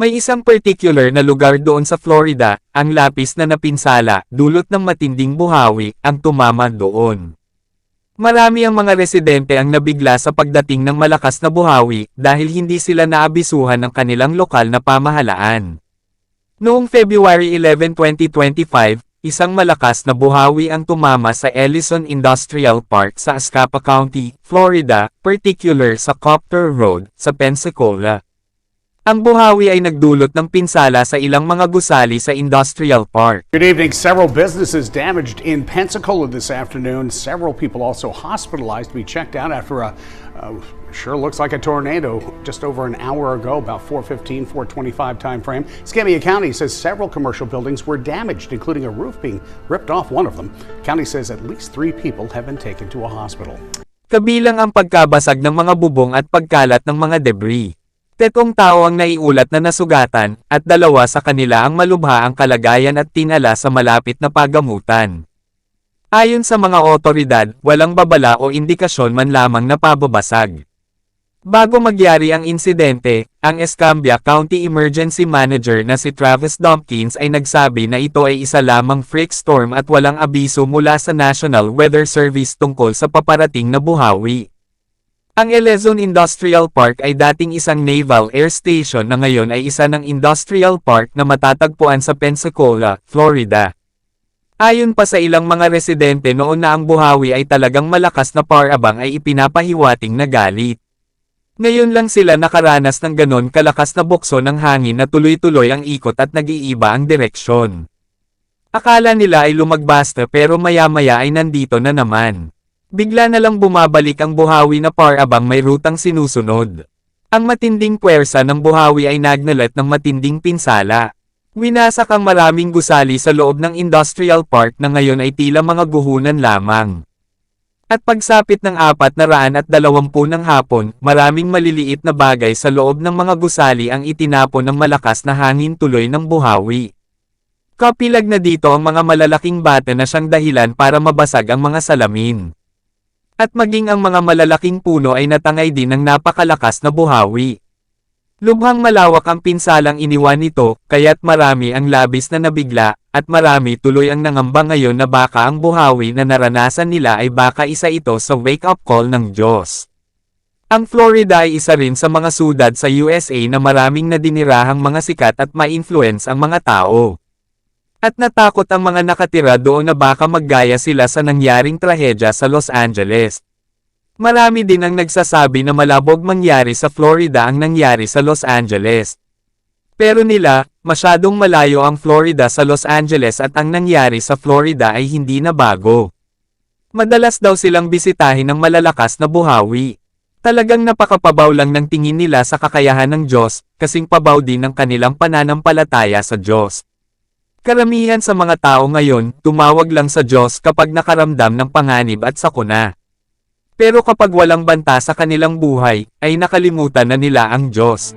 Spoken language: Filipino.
May isang particular na lugar doon sa Florida, ang lapis na napinsala, dulot ng matinding buhawi, ang tumama doon. Marami ang mga residente ang nabigla sa pagdating ng malakas na buhawi dahil hindi sila naabisuhan ng kanilang lokal na pamahalaan. Noong February 11, 2025, isang malakas na buhawi ang tumama sa Ellison Industrial Park sa Escapa County, Florida, particular sa Copter Road, sa Pensacola. Ang buhawi ay nagdulot ng pinsala sa ilang mga gusali sa industrial park. Good evening. Several businesses damaged in Pensacola this afternoon. Several people also hospitalized to be checked out after a uh, sure looks like a tornado just over an hour ago, about 4:15, 4:25 time frame. Escambia County says several commercial buildings were damaged, including a roof being ripped off one of them. County says at least three people have been taken to a hospital. Kabilang ang pagkabasag ng mga bubong at pagkalat ng mga debris. Tetong tao ang naiulat na nasugatan, at dalawa sa kanila ang malubha ang kalagayan at tinala sa malapit na pagamutan. Ayon sa mga otoridad, walang babala o indikasyon man lamang na pababasag. Bago magyari ang insidente, ang Escambia County Emergency Manager na si Travis Tompkins ay nagsabi na ito ay isa lamang freak storm at walang abiso mula sa National Weather Service tungkol sa paparating na buhawi. Ang Elezon Industrial Park ay dating isang naval air station na ngayon ay isa ng industrial park na matatagpuan sa Pensacola, Florida. Ayon pa sa ilang mga residente noon na ang buhawi ay talagang malakas na parabang ay ipinapahiwating na galit. Ngayon lang sila nakaranas ng ganon kalakas na bukso ng hangin na tuloy-tuloy ang ikot at nag-iiba ang direksyon. Akala nila ay lumagbasta pero maya-maya ay nandito na naman. Bigla na lang bumabalik ang buhawi na parabang may rutang sinusunod. Ang matinding puwersa ng buhawi ay nagnalat ng matinding pinsala. Winasak ang maraming gusali sa loob ng industrial park na ngayon ay tila mga guhunan lamang. At pagsapit ng apat na raan at dalawampu ng hapon, maraming maliliit na bagay sa loob ng mga gusali ang itinapon ng malakas na hangin tuloy ng buhawi. Kapilag na dito ang mga malalaking bata na siyang dahilan para mabasag ang mga salamin. At maging ang mga malalaking puno ay natangay din ng napakalakas na buhawi. Lubhang malawak ang pinsalang iniwan nito, kaya't marami ang labis na nabigla, at marami tuloy ang nangamba ngayon na baka ang buhawi na naranasan nila ay baka isa ito sa wake-up call ng Diyos. Ang Florida ay isa rin sa mga sudad sa USA na maraming nadinirahang mga sikat at ma-influence ang mga tao. At natakot ang mga nakatira doon na baka maggaya sila sa nangyaring trahedya sa Los Angeles. Marami din ang nagsasabi na malabog mangyari sa Florida ang nangyari sa Los Angeles. Pero nila, masyadong malayo ang Florida sa Los Angeles at ang nangyari sa Florida ay hindi na bago. Madalas daw silang bisitahin ng malalakas na buhawi. Talagang napakapabaw lang ng tingin nila sa kakayahan ng Diyos, kasing pabaw din ng kanilang pananampalataya sa Diyos. Karamihan sa mga tao ngayon, tumawag lang sa Diyos kapag nakaramdam ng panganib at sakuna. Pero kapag walang banta sa kanilang buhay, ay nakalimutan na nila ang Diyos.